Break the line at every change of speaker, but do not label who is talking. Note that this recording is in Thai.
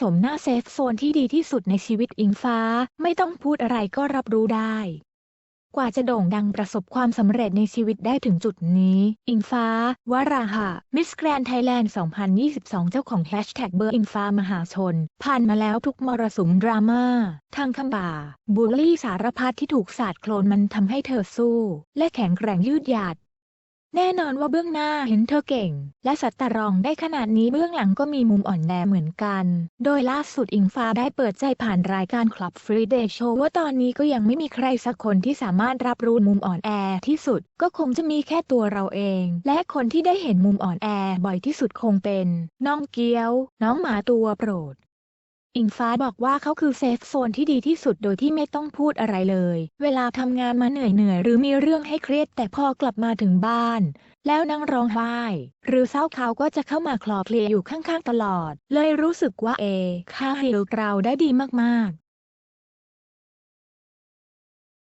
ชมหน้าเซฟโซนที่ดีที่สุดในชีวิตอิงฟ้า ไม่ต้องพูดอะไรก็รับรู้ได้ กว่าจะโด่งดังประสบความสำเร็จในชีวิตได้ถึงจุดนี้ อิงฟ้าวราหะมิสแกรนไทยแลนด์ 2022 เจ้าของแฮชแท็กเบอร์อิงฟ้ามหาชน ผ่านมาแล้วทุกมรสุมดราม่าทางคำบ่า บูลลี่สารพัดที่ถูกสาดโคลนมันทำให้เธอสู้ และแข็งแกร่งยืดหยัด แน่นอนว่าเบื้องหน้าเห็นเธอเก่ง และสัตตรองได้ขนาดนี้เบื้องหลังก็มีมุมอ่อนแอเหมือนกัน โดยล่าสุดอิงฟ้าได้เปิดใจผ่านรายการ Club Free Day Show ว่าตอนนี้ก็ยังไม่มีใครสักคนที่สามารถรับรู้มุมอ่อนแอที่สุด ก็คงจะมีแค่ตัวเราเอง และคนที่ได้เห็นมุมอ่อนแอบ่อยที่สุดคงเป็น น้องเกียว น้องหมาตัวโปรด อิงฟ้าบอกว่าเขาคือเซฟโซนที่ดีที่สุดโดยที่ไม่ต้องพูดอะไรเลย เวลาทำงานมาเหนื่อยๆ หรือมีเรื่องให้เครียดแต่พอกลับมาถึงบ้าน แล้วนั่งร้องไห้ หรือเศร้าเขาก็จะเข้ามาคลอเคลียอยู่ข้างๆตลอด เลยรู้สึกว่าเอค่าฮิลเราได้ดีมาก